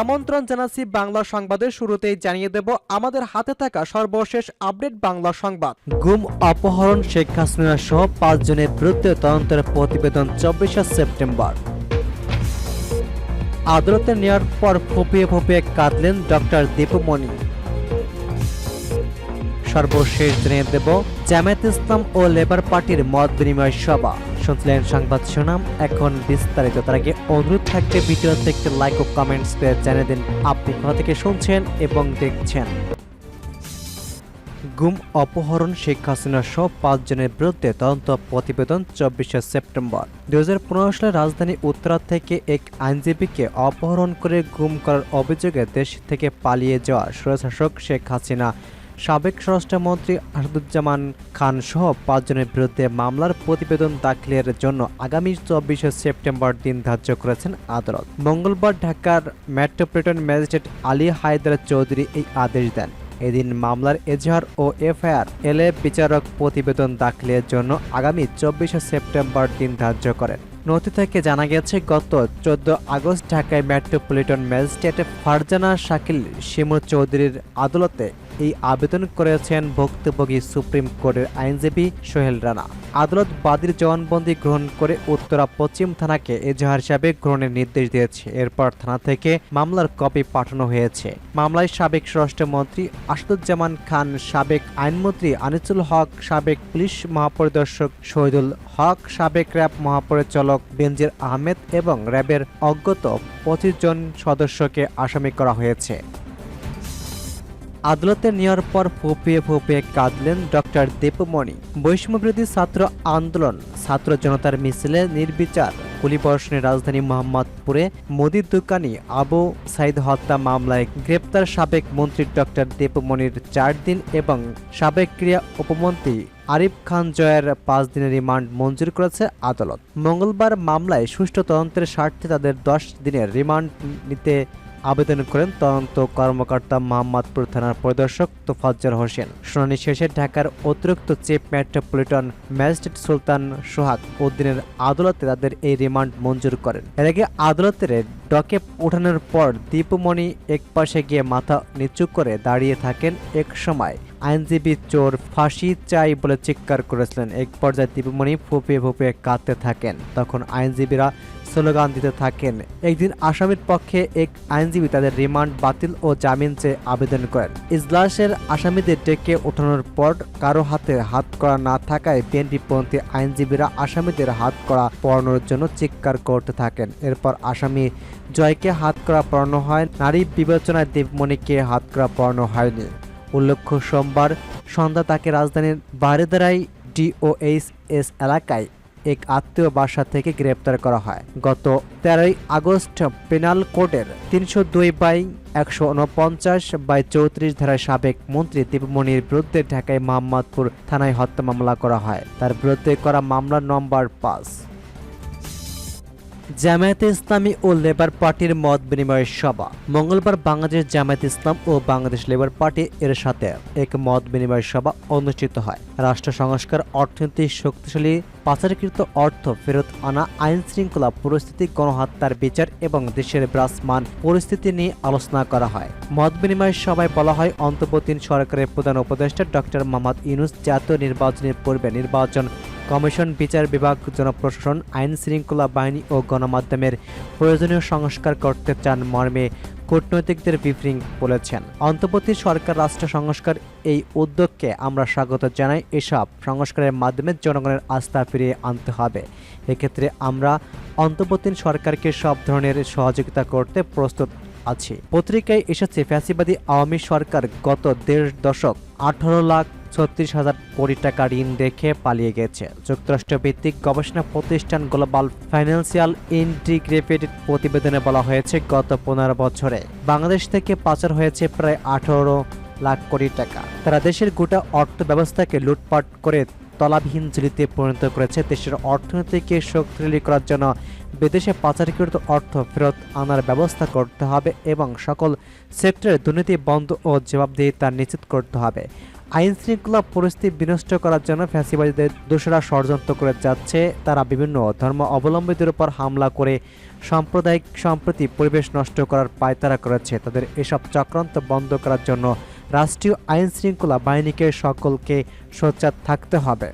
আমন্ত্রণ জানাচ্ছি বাংলা সংবাদের শুরুতেই জানিয়ে দেব আমাদের হাতে থাকা সর্বশেষ আপডেট বাংলা সংবাদ। গুম, অপহরণ, শেখ হাসিনা সহ পাঁচজনের বিরুদ্ধে তদন্তের প্রতিবেদন চব্বিশে সেপ্টেম্বর। আদালতে নেওয়ার পর ফুপিয়ে ফুপিয়ে কাঁদলেন ডক্টর দীপমণি সর্বশেষ জানিয়ে দেব জামায়াত ইসলাম ও লেবার পার্টির মত বিনিময় সভা। শুনছিলেন সংবাদ শিরোনাম, এখন বিস্তারিত। তার আগে অনুরোধ থাকবে ভিডিওতে একটি লাইক ও কমেন্টস করে জানিয়ে দিন। আপনি কোথা থেকে শুনছেন এবং দেখছেন? গুম, অপহরণ, শেখ হাসিনা সহ পাঁচজনের বিরুদ্ধে তদন্ত প্রতিবেদন চব্বিশে সেপ্টেম্বর। দুই হাজার পনেরো সালে রাজধানী উত্তরা থেকে এক আইনজীবীকে অপহরণ করে গুম করার অভিযোগে দেশ থেকে পালিয়ে যাওয়া স্বৈরশাসক শেখ হাসিনা সাবেক স্বরাষ্ট্রমন্ত্রী আসাদুজ্জামান খান সহ পাঁচজনের বিরুদ্ধে মামলার প্রতিবেদন দাখিলের জন্য আগামী চব্বিশে সেপ্টেম্বর দিন ধার্য করেছেন আদালত। মঙ্গলবার ঢাকার মেট্রোপলিটন ম্যাজিস্ট্রেট আলী হায়দার চৌধুরী এই আদেশ দেন। এদিন মামলার এজাহার ও এফআইআর এলে বিচারক প্রতিবেদন দাখিলের জন্য আগামী চব্বিশে সেপ্টেম্বর দিন ধার্য করেন। নথি থেকে জানা গেছে, গত চোদ্দ আগস্ট ঢাকায় মেট্রোপলিটন ম্যাজিস্ট্রেট ফারজানা শাকিল শিমুর চৌধুরীর আদালতে এই আবেদন করেছেন ভুক্তভোগী সুপ্রিম কোর্টের আইনজীবী সোহেল রানা। আদালত বাদীর জবানবন্দি গ্রহণ করে উত্তরা পশ্চিম থানাকে এজাহার হিসাবে গ্রহণের নির্দেশ দিয়েছে। এরপর থানা থেকে মামলার কপি পাঠানো হয়েছে। মামলায় সাবেক স্বরাষ্ট্রমন্ত্রী আসাদুজ্জামান খান, সাবেক আইনমন্ত্রী আনিসুল হক, সাবেক পুলিশ মহাপরিদর্শক শহীদুল হক, সাবেক র্যাব মহাপরিচালক বেনজির আহমেদ এবং র্যাবের অজ্ঞত পঁচিশ জন সদস্যকে আসামি করা হয়েছে। আদালতে নেওয়ার পর ফুপিয়ে ফুপিয়ে কাঁদলেন ডক্টর দীপমণি। বৈষম্যবিরোধী ছাত্র আন্দোলন, ছাত্র জনতার মিছিলে নির্বিচার। গুলিবর্ষণের রাজধানী মোহাম্মদপুরে মুদির দোকানি আবু সাইদ হত্যা মামলায় গ্রেপ্তার সাবেক মন্ত্রী ডক্টর দীপমণির চার দিন এবং সাবেক ক্রিয়া উপমন্ত্রী আরিফ খান জয়ের পাঁচ দিনের রিমান্ড মঞ্জুর করেছে আদালত। মঙ্গলবার মামলায় সুষ্ঠু তদন্তের স্বার্থে তাদের দশ দিনের রিমান্ড নিতে আবেদন করেন তদন্ত কর্মকর্তা মোহাম্মদপুর থানার পরিদর্শক তোফাজ্জল হোসেন। শুনানি শেষে ঢাকার অতিরিক্ত chief metropolitan magistrate Sultan Sohag উদ্দিনের আদালতে তাদের এই রিমান্ড মঞ্জুর করেন। এর আগে আদালতের ডকে ওঠানোর পর দীপমণি এক পাশে গিয়ে মাথা নিচু করে দাঁড়িয়ে থাকেন এক সময়। আইনজীবী চোর ফাঁসি চাই বলে চিৎকার করেছিলেন। এক পর্যায়ে দীপমণি ফুপিয়ে ফুপিয়ে কাঁদতে থাকেন। তখন আইনজীবীরা স্লোগান দিতে থাকেন। একদিন আসামির পক্ষে এক আইনজীবী তাদের রিমান্ড বাতিল ও জামিন চেয়ে আবেদন করেন। ইজলাসের আসামিদের ডেকে ওঠানোর পর কারও হাতে হাত করা না থাকায় বিএনপিপন্থী আইনজীবীরা আসামিদের হাত করা পড়ানোর জন্য চিৎকার করতে থাকেন। এরপর আসামি জয়কে হাত করা পড়ানো হয়, নারী বিবেচনায় দেবমণিকে হাত করা পড়ানো হয়নি। উল্লেখ্য, সোমবার সন্ধ্যা তাকে রাজধানীর বারেদারাই ডিওএইচ এস এলাকায় এক আত্মীয় বাসা থেকে গ্রেপ্তার করা হয়। গত তেরোই আগস্ট পেনাল কোর্টের তিনশো দুই বাই একশো উনপঞ্চাশ বাই চৌত্রিশ ধারায় সাবেক মন্ত্রী দীপমণির বিরুদ্ধে ঢাকায় মোহাম্মদপুর থানায় হত্যা মামলা করা হয়। তার বিরুদ্ধে করা মামলা নম্বর পাঁচ। জামায়াতে ইসলামী ও লেবার পার্টির মত বিনিময়ের সভা। মঙ্গলবার বাংলাদেশ জামায়াত ইসলাম ও বাংলাদেশ লেবার পার্টি এর সাথে এক মত বিনিময় সভা অনুষ্ঠিত হয়। রাষ্ট্র সংস্কার, অর্থনীতি, শক্তিশালী, পাচারকৃত অর্থ ফেরত আনা, আইন শৃঙ্খলা পরিস্থিতি, গণহত্যার বিচার এবং দেশের বিরাজমান পরিস্থিতি নিয়ে আলোচনা করা হয়। মত বিনিময় সভায় বলা হয় অন্তর্বর্তীন সরকারের প্রধান উপদেষ্টা ডক্টর মোহাম্মদ ইউনুস জাতীয় নির্বাচনের পূর্বে নির্বাচন কমিশন, বিচার বিভাগ, জনপ্রশাসন, আইন শৃঙ্খলা বাহিনী ও গণমাধ্যমের প্রয়োজনীয় সংস্কার করতে চান মর্মে কূটনৈতিকদের ব্রিফিং বলেছেন। অন্তর্বর্তী সরকার রাষ্ট্র সংস্কার এই উদ্যোগকে আমরা স্বাগত জানাই। এসব সংস্কারের মাধ্যমে জনগণের আস্থা ফিরিয়ে আনতে হবে। এক্ষেত্রে আমরা অন্তর্বর্তী সরকারকে সব ধরনের সহযোগিতা করতে প্রস্তুত আছি। পত্রিকায় এসেছে, ফ্যাসিবাদী আওয়ামী সরকার গত দেড় দশক আঠারো লাখ ছত্রিশ হাজার কোটি টাকা ঋণ রেখে পালিয়ে গেছে। যুক্তরাষ্ট্র ভিত্তিক গবেষণা প্রতিষ্ঠান গ্লোবাল ফাইন্যান্সিয়াল ইন্টিগ্রেটেড প্রতিবেদনে বলা হয়েছে, গত পনেরো বছরে বাংলাদেশ থেকে পাচার হয়েছে প্রায় আঠারো লাখ কোটি টাকা। তারা দেশের গোটা অর্থ ব্যবস্থাকে লুটপাট করে তলাবিহীন ঝুলিতে পরিণত করেছে। দেশের অর্থনীতিকে শক্তিশালী করার জন্য বিদেশে পাচারকৃত অর্থ ফেরত আনার ব্যবস্থা করতে হবে এবং সকল সেক্টরে দুর্নীতি বন্ধ ও জবাবদিহিতা নিশ্চিত করতে হবে। আইন শৃঙ্খলা পরিস্থিতি বিনষ্ট করার জন্য ফ্যাসিবাদীদের দোষরা ষড়যন্ত্র করে যাচ্ছে। তারা বিভিন্ন ধর্ম অবলম্বীদের উপর হামলা করে সাম্প্রদায়িক সম্প্রতি, পরিবেশ নষ্ট করার পায়তারা করেছে। তাদের এসব চক্রান্ত বন্ধ করার জন্য রাষ্ট্রীয় আইন শৃঙ্খলা বাহিনীকে সকলকে সোচ্চার থাকতে হবে।